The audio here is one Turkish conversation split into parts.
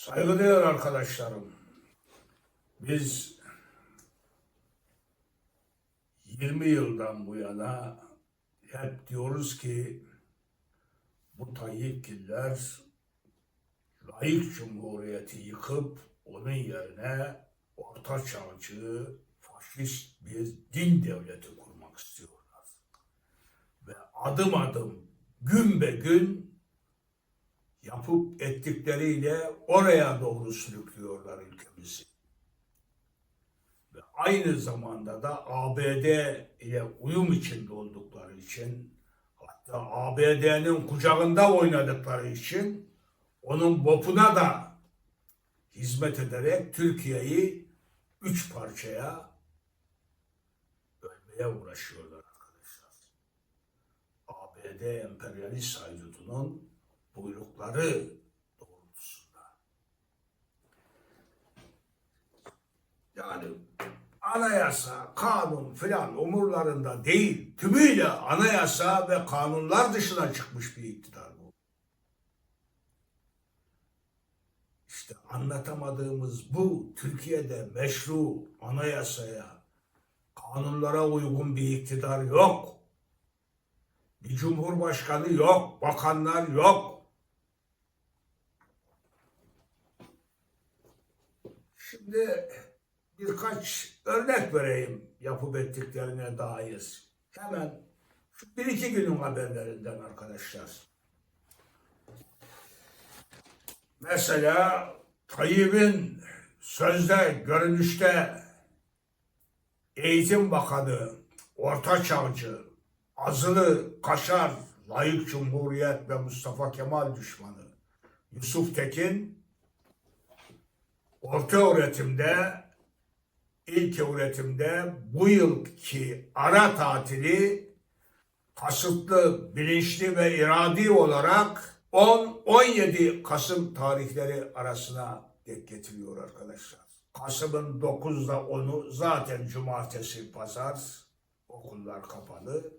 Saygıdeğer arkadaşlarım, biz 20 yıldan bu yana hep diyoruz ki bu Tayyipgiller layık cumhuriyeti yıkıp onun yerine orta çağcı, faşist bir din devleti kurmak istiyorlar. Ve adım adım, gün be gün yapıp ettikleriyle oraya doğru sürüklüyorlar ülkemizi. Ve aynı zamanda da ABD ile uyum içinde oldukları için hatta ABD'nin kucağında oynadıkları için onun bopuna da hizmet ederek Türkiye'yi üç parçaya bölmeye uğraşıyorlar arkadaşlar. ABD emperyalist haydutunun buyrukları doğrultusunda. Yani anayasa, kanun filan umurlarında değil, tümüyle anayasa ve kanunlar dışına çıkmış bir iktidar bu. İşte anlatamadığımız bu Türkiye'de meşru anayasaya, kanunlara uygun bir iktidar yok. Bir cumhurbaşkanı yok, bakanlar yok. Şimdi birkaç örnek vereyim yapıp ettiklerine dair. Hemen bir iki günün haberlerinden arkadaşlar. Mesela Tayyip'in sözde, görünüşte Eğitim Bakanı, Orta Çağcı, Azılı, Kaşar, Layık Cumhuriyet ve Mustafa Kemal düşmanı Yusuf Tekin orta öğretimde ilk öğretimde bu yılki ara tatili kasıtlı, bilinçli ve iradi olarak 10-17 Kasım tarihleri arasına denk getiriyor arkadaşlar. Kasım'ın 9'da 10'u zaten cumartesi, pazar okullar kapalı.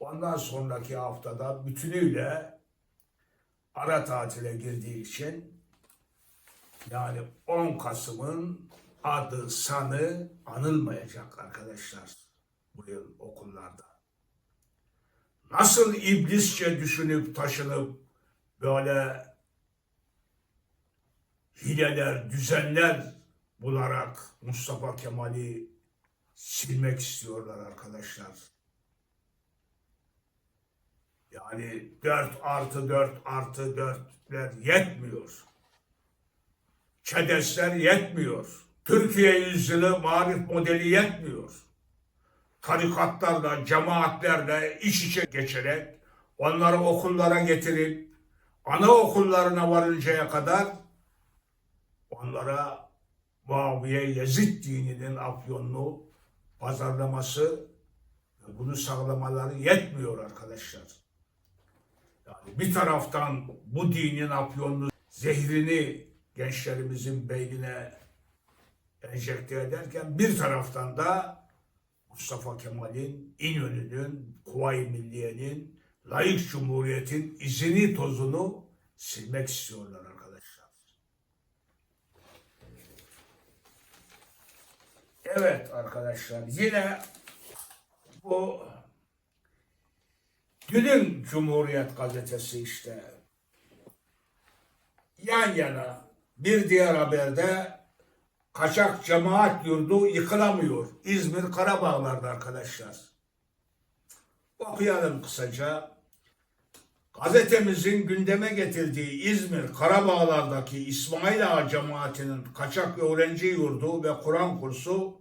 Ondan sonraki haftada bütünüyle ara tatile girdiği için yani 10 Kasım'ın adı sanı anılmayacak arkadaşlar bu yıl okullarda. Nasıl iblisçe düşünüp taşınıp böyle hileler, düzenler bularak Mustafa Kemal'i silmek istiyorlar arkadaşlar. Yani 4 artı 4 artı 4'ler yetmiyor. ÇEDES'ler yetmiyor. Türkiye yüzyılı marif modeli yetmiyor. Tarikatlarla, cemaatlerle iç içe geçerek onları okullara getirip anaokullarına varıncaya kadar onlara Muaviye Yezid dininin afyonunu pazarlaması bunu sağlamaları yetmiyor arkadaşlar. Yani bir taraftan bu dinin afyonunu, zehrini gençlerimizin beynine enjekte ederken bir taraftan da Mustafa Kemal'in, İnönü'nün, Kuvayi Milliye'nin, layık cumhuriyetin izini tozunu silmek istiyorlar arkadaşlar. Evet arkadaşlar yine bu dünün Cumhuriyet gazetesi işte yan yana bir diğer haberde kaçak cemaat yurdu yıkılamıyor. İzmir Karabağlar'da arkadaşlar. Okuyalım kısaca. Gazetemizin gündeme getirdiği İzmir Karabağlar'daki İsmail Ağa cemaatinin kaçak öğrenci yurdu ve Kur'an kursu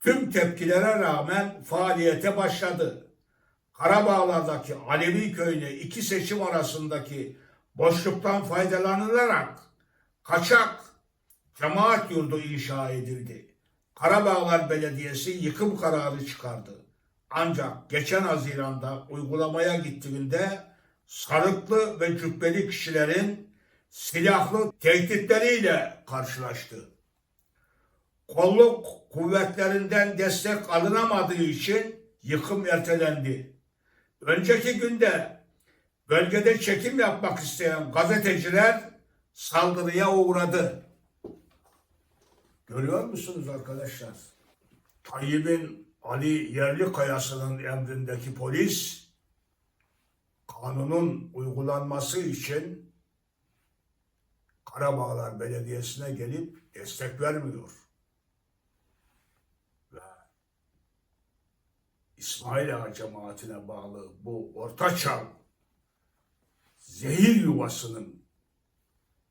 tüm tepkilere rağmen faaliyete başladı. Karabağlar'daki Alevi köyüne iki seçim arasındaki boşluktan faydalanılarak kaçak cemaat yurdu inşa edildi. Karabağlar Belediyesi yıkım kararı çıkardı. Ancak geçen Haziran'da uygulamaya gittiğinde sarıklı ve cübbeli kişilerin silahlı tehditleriyle karşılaştı. Kolluk kuvvetlerinden destek alınamadığı için yıkım ertelendi. Önceki günde bölgede çekim yapmak isteyen gazeteciler saldırıya uğradı. Görüyor musunuz arkadaşlar? Tayyip'in Ali Yerlikayası'nın emrindeki polis kanunun uygulanması için Karabağlar Belediyesi'ne gelip destek vermiyor. Ve İsmail Ağa cemaatine bağlı bu ortaçağ zehir yuvasının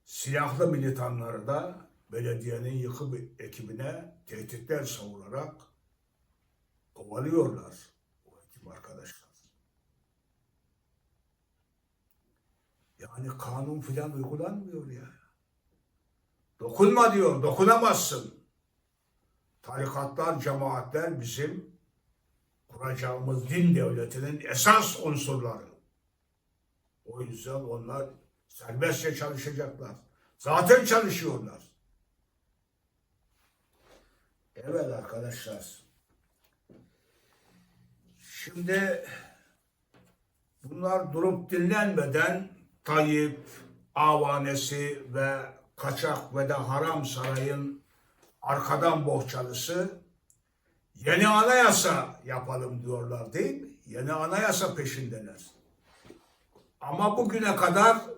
silahlı militanları da belediyenin yıkım ekibine tehditler savurarak kovalıyorlar o ekip arkadaşlar. Yani kanun filan uygulanmıyor ya. Dokunma diyor, dokunamazsın. Tarikatlar, cemaatler bizim kuracağımız din devletinin esas unsurları. O yüzden onlar serbestçe çalışacaklar. Zaten çalışıyorlar. Evet arkadaşlar. Şimdi bunlar durup dinlenmeden Tayyip, avanesi ve kaçak ve de haram sarayın arkadan bohçalısı yeni anayasa yapalım diyorlar değil mi? Yeni anayasa peşindeler. Ama bugüne kadar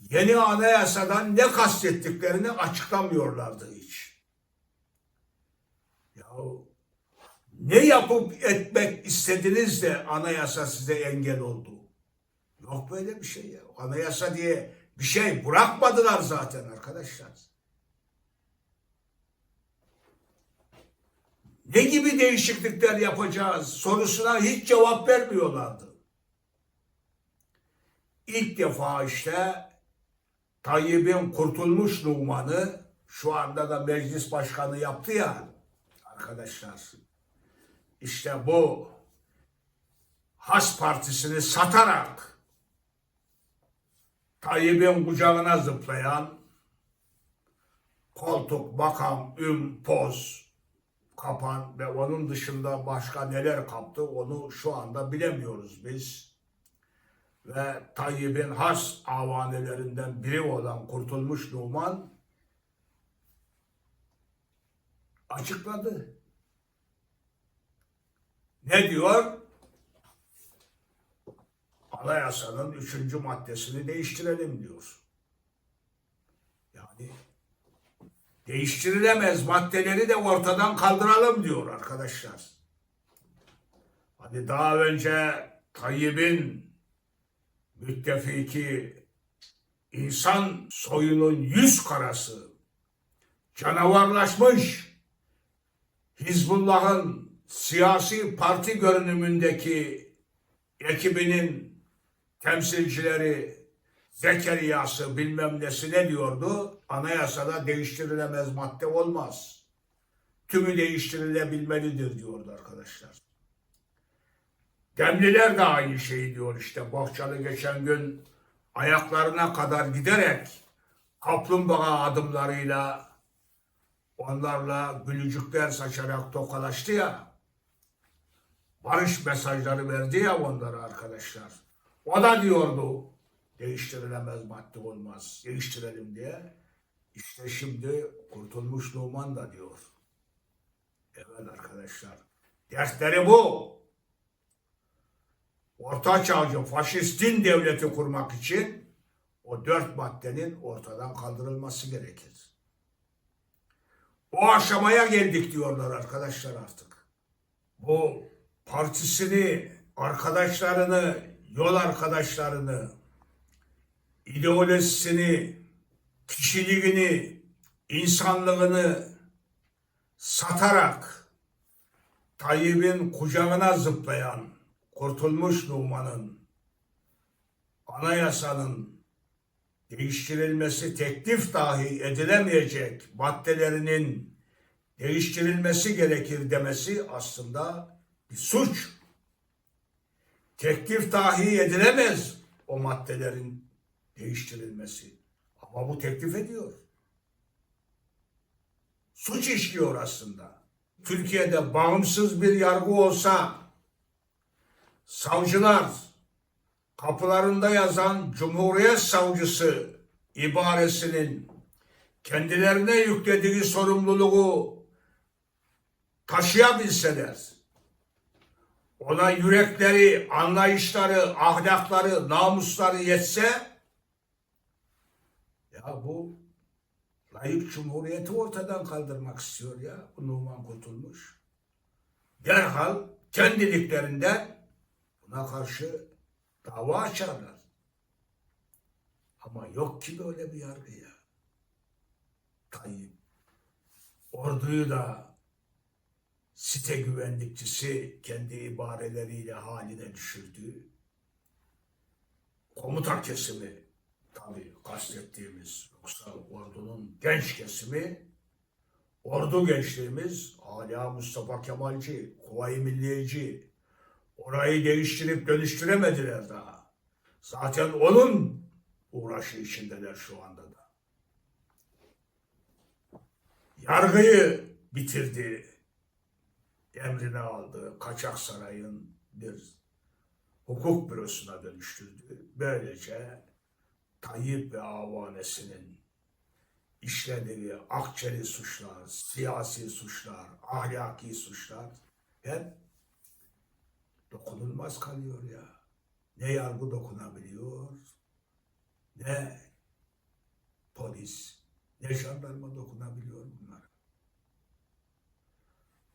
yeni anayasadan ne kastettiklerini açıklamıyorlardı hiç. Yahu ne yapıp etmek istediniz de anayasa size engel oldu? Yok böyle bir şey ya. Anayasa diye bir şey bırakmadılar zaten arkadaşlar. Ne gibi değişiklikler yapacağız sorusuna hiç cevap vermiyorlardı. İlk defa işte Tayyip'in kurtulmuş Numan'ı şu anda da meclis başkanı yaptı ya arkadaşlar. İşte bu Has Partisi'ni satarak Tayyip'in kucağına zıplayan koltuk, makam, üm, poz kapan ve onun dışında başka neler kaptı onu şu anda bilemiyoruz biz. Ve Tayyip'in has avanelerinden biri olan Kurtulmuş Numan açıkladı. Ne diyor? Anayasanın üçüncü maddesini değiştirelim diyor. Yani değiştirilemez maddeleri de ortadan kaldıralım diyor arkadaşlar. Hani daha önce Tayyip'in müttefiki insan soyunun yüz karası canavarlaşmış Hizbullah'ın siyasi parti görünümündeki ekibinin temsilcileri Zekeriya'sı bilmem nesi ne diyordu? Anayasada değiştirilemez madde olmaz. Tümü değiştirilebilmelidir diyordu arkadaşlar. Demliler de aynı şeyi diyor işte. Bohçalı geçen gün ayaklarına kadar giderek kaplumbağa adımlarıyla onlarla gülücükler saçarak tokalaştı ya. Barış mesajları verdi ya onlara arkadaşlar. O da diyordu değiştirilemez madde olmaz. Değiştirelim diye. İşte şimdi Kurtulmuş Numan da diyor. Evet arkadaşlar. Dersleri bu. Orta çağcı faşist din devleti kurmak için o dört maddenin ortadan kaldırılması gerekir. O aşamaya geldik diyorlar arkadaşlar artık. Bu partisini, arkadaşlarını, yol arkadaşlarını, ideolojisini, kişiliğini, insanlığını satarak Tayyip'in kucağına zıplayan Kurtulmuş Numan'ın anayasanın değiştirilmesi teklif dahi edilemeyecek maddelerinin değiştirilmesi gerekir demesi aslında bir suç. Teklif dahi edilemez o maddelerin değiştirilmesi. Ama bu teklif ediyor. Suç işliyor aslında. Türkiye'de bağımsız bir yargı olsa savcılar kapılarında yazan Cumhuriyet Savcısı ibaresinin kendilerine yüklediği sorumluluğu taşıyabilseler, ona yürekleri, anlayışları, ahlakları, namusları yetse, ya bu layık cumhuriyeti ortadan kaldırmak istiyor ya bu Numan Kurtulmuş. Derhal kendiliklerinden buna karşı dava açarlar. Ama yok ki böyle bir yargı ya. Tayyip orduyu da site güvenlikçisi kendi ibareleriyle haline düşürdü. Komuta kesimi tabii kastettiğimiz yoksa ordunun genç kesimi ordu gençliğimiz hala Mustafa Kemalci, Kuvayi Milliyeci orayı değiştirip dönüştüremediler daha. Zaten onun uğraşı içindeler şu anda da. Yargıyı bitirdi. Emrine aldı. Kaçak Saray'ın bir hukuk bürosuna dönüştürdü. Böylece Tayyip ve avanesinin işlediği akçeli suçlar, siyasi suçlar, ahlaki suçlar hep dokunulmaz kalıyor ya. Ne yargı dokunabiliyor, ne polis, ne jandarma dokunabiliyor bunlara.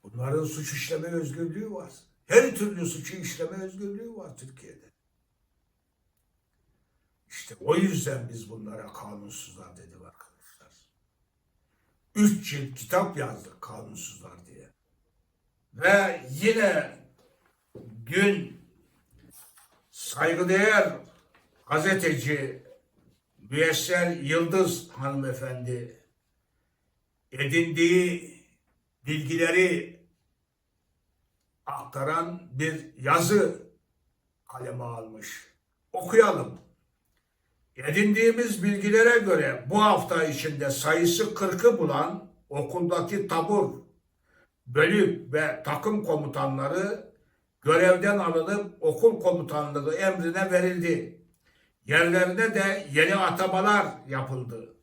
Bunların suç işleme özgürlüğü var. Her türlü suçu işleme özgürlüğü var Türkiye'de. İşte o yüzden biz bunlara kanunsuzlar dedik arkadaşlar. Üç cilt kitap yazdık kanunsuzlar diye. Ve yine dün saygıdeğer gazeteci Müyesser Yıldız hanımefendi edindiği bilgileri aktaran bir yazı kaleme almış. Okuyalım. Edindiğimiz bilgilere göre bu hafta içinde sayısı 40'ı bulan okuldaki tabur, bölük ve takım komutanları görevden alınıp okul komutanlığı emrine verildi. Yerlerine de yeni atamalar yapıldı.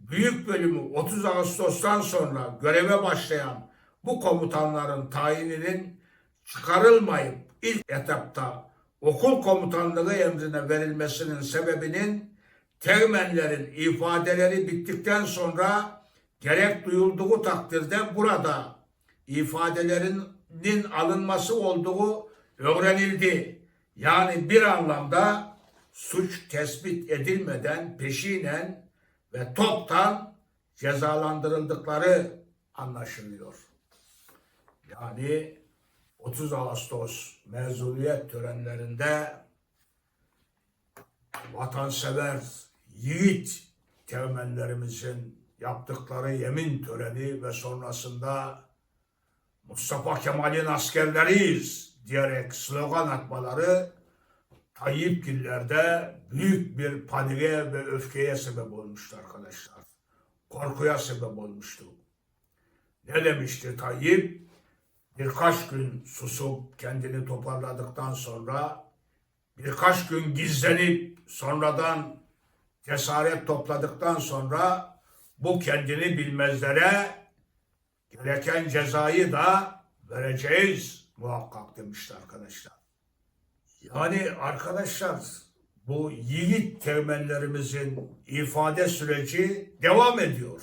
Büyük bölümü 30 Ağustos'tan sonra göreve başlayan bu komutanların tayininin çıkarılmayıp ilk etapta okul komutanlığı emrine verilmesinin sebebinin teğmenlerin ifadeleri bittikten sonra gerek duyulduğu takdirde burada ifadelerinin alınması olduğu öğrenildi. Yani bir anlamda suç tespit edilmeden peşinen ve toptan cezalandırıldıkları anlaşılıyor. Yani 30 Ağustos mezuniyet törenlerinde vatansever yiğit teğmenlerimizin yaptıkları yemin töreni ve sonrasında Mustafa Kemal'in askerleriyiz diyerek slogan atmaları Tayyip Gillerde büyük bir paniğe ve öfkeye sebep olmuştu arkadaşlar. Korkuya sebep olmuştu. Ne demişti Tayyip? Birkaç gün susup kendini toparladıktan sonra birkaç gün gizlenip sonradan cesaret topladıktan sonra bu kendini bilmezlere gereken cezayı da vereceğiz muhakkak demişti arkadaşlar. Yani arkadaşlar bu yiğit teğmenlerimizin ifade süreci devam ediyor.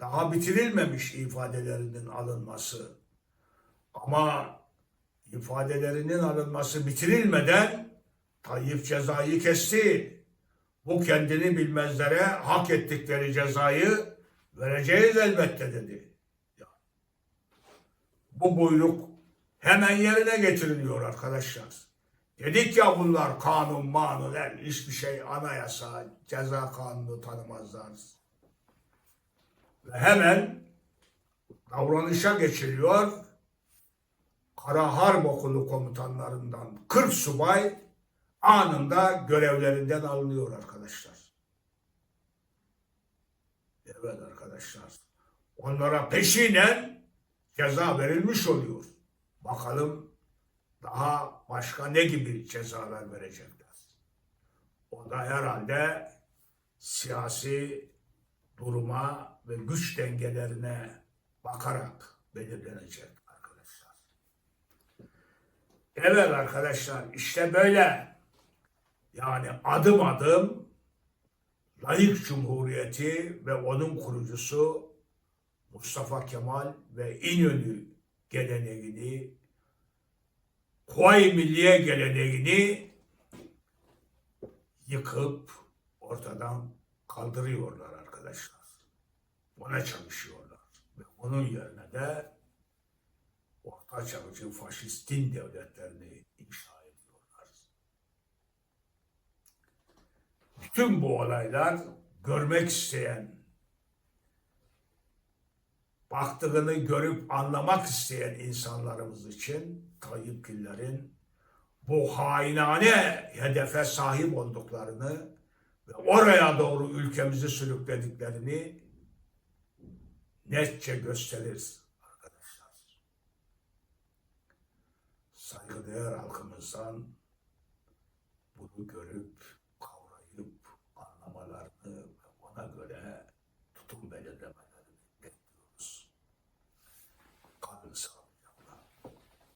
Daha bitirilmemiş ifadelerinin alınması. Ama ifadelerinin alınması bitirilmeden Tayyip cezayı kesti. Bu kendini bilmezlere hak ettikleri cezayı vereceğiz elbette dedi. Bu buyruk hemen yerine getiriliyor arkadaşlar. Dedik ya bunlar kanun, manun, her hiçbir şey anayasa, ceza kanunu tanımazlar. Ve hemen davranışa geçiliyor. Kara Harp Okulu komutanlarından 40 subay anında görevlerinden alınıyor arkadaşlar. Evet arkadaşlar. Onlara peşinen ceza verilmiş oluyor. Bakalım daha başka ne gibi cezalar verecekler. O da herhalde siyasi duruma ve güç dengelerine bakarak belirlenecek arkadaşlar. Evet arkadaşlar işte böyle yani adım adım layık cumhuriyeti ve onun kurucusu Mustafa Kemal ve İnönü geleneğini, Kuvayi Milliye geleneğini yıkıp ortadan kaldırıyorlar arkadaşlar. Buna çalışıyorlar. Ve onun yerine de orta çağcı faşist din devletlerini inşa ediyorlar. Bütün bu olaylar görmek isteyen, baktığını görüp anlamak isteyen insanlarımız için Tayyip Güller'in bu hainane hedefe sahip olduklarını ve oraya doğru ülkemizi sürüklediklerini netçe gösterir arkadaşlar. Saygıdeğer halkımızdan bunu görüp